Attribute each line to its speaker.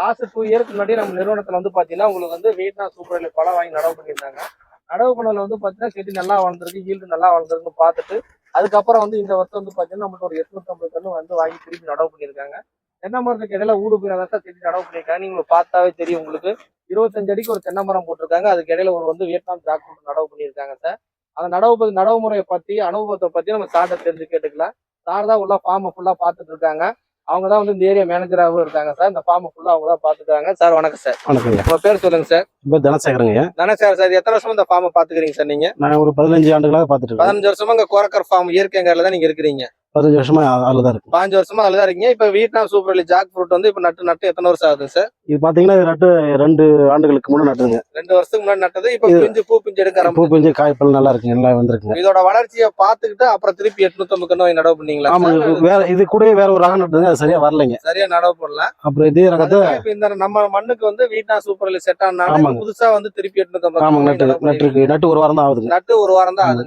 Speaker 1: Last two இயர்க்கு முன்னாடி நம்ம நிறுவனத்துல வந்து பாத்தீங்கன்னா உங்களுக்கு வந்து வீட்னா சூப்பர் பழம் வாங்கி நடவு பண்ணியிருந்தாங்க. நடவு பண்ணல வந்து பாத்தீங்கன்னா செடி நல்லா வளர்ந்துருக்கு ஈல்டு நல்லா வளர்ந்துருக்குன்னு பார்த்துட்டு அதுக்கப்புறம் வந்து இந்த வருஷம் வந்து பாத்தீங்கன்னா நம்மளுக்கு ஒரு எட்நூத்தம்பது டன்னு வந்து வாங்கி திருப்பி நடவு பண்ணியிருக்காங்க. தென்னை மரத்துக்கு இடையில ஊடு போய் சார் செடி நடவு பண்ணியிருக்காங்க நீங்க பார்த்தாவே தெரியும் உங்களுக்கு. இருபத்தஞ்சு அடிக்கு ஒரு தென்னை மரம் போட்டிருக்காங்க. அதுக்கு இடையில ஒரு வந்து வியட்நாம் ஜாக் நடவு பண்ணியிருக்காங்க சார். அந்த நடவு நடவு முறையை பத்தி அனுபவத்தை பத்தி நம்ம சார்ட்ட தெரிஞ்சு கேட்டுக்கலாம். சார் தான் உள்ள ஃபார்மை ஃபுல்லா பார்த்துட்டு இருக்காங்க. அவங்க தான் வந்து இந்த ஏரியா மேனேஜராகவும் இருக்காங்க சார் இந்த ஃபார்மை ஃபுல்லா அவங்க தான் பார்த்துக்கிறாங்க. சார் வணக்கம் சார்
Speaker 2: வணக்கங்க.
Speaker 1: உங்க பேர் சொல்லுங்க சார்
Speaker 2: இப்போ தனசேகரங்க.
Speaker 1: தானே சார் எத்தனை வருஷமா இந்த ஃபார்மை பாத்துக்கிறீங்க சார் நீங்க?
Speaker 2: நான் ஒரு பதினஞ்சு ஆண்டுகளாக பார்த்துட்டு
Speaker 1: பதினஞ்சு வருஷமா இங்க கோரக்கர் ஃபார்ம் இயற்கைங்கிறதுல தான் நீங்க இருக்கிறீங்க.
Speaker 2: பதினஞ்சு வருஷமா அதில் தான் இருக்கு.
Speaker 1: பாஞ்சு வருஷமா அதுல தான் இருக்கீங்க. இப்ப Vietnam super early jack fruit வந்து இப்ப நட்டு நட்டு எத்தனை வருஷம் ஆகுது சார்?
Speaker 2: இது பார்த்தீங்கன்னா இது நட்டு ரெண்டு ஆண்டுகளுக்கு முன்னாடி நட்டுதுங்க
Speaker 1: ரெண்டு வருஷத்துக்கு முன்னாடி நட்டது இப்ப பிஞ்சு பூ பிஞ்சு எடுக்க
Speaker 2: பூ பிஞ்சு காய்ப்பல் நல்லா இருக்குங்க நல்லா வந்திருக்குங்க.
Speaker 1: இதோட வளர்ச்சியை பார்த்துக்கிட்டு அப்புறம் திருப்பி எட்நூத்தம்பது வாங்கி நடவு பண்ணீங்களா
Speaker 2: ஆமா
Speaker 1: சார்?
Speaker 2: இது வேற இது கூடயே வேற ஒரு ரகம் நட்டுதுங்க அது சரியா வரலைங்க.
Speaker 1: சரியா நடவு பண்ணல
Speaker 2: அப்புறம் இதே ரகத்தை
Speaker 1: இந்த நம்ம மண்ணுக்கு வந்து வியட்நாம் சூப்பர் அலி செட் ஆனால
Speaker 2: ஆமாங்க.
Speaker 1: புதுசா வந்து திருப்பி எட்நூத்தம்பது
Speaker 2: ஆமாங்க நட்டு நட்டுருக்கு. நட்டு ஒரு வாரம் தான் ஆகுதுங்க.
Speaker 1: நட்டு ஒரு வாரம் தான் ஆகுது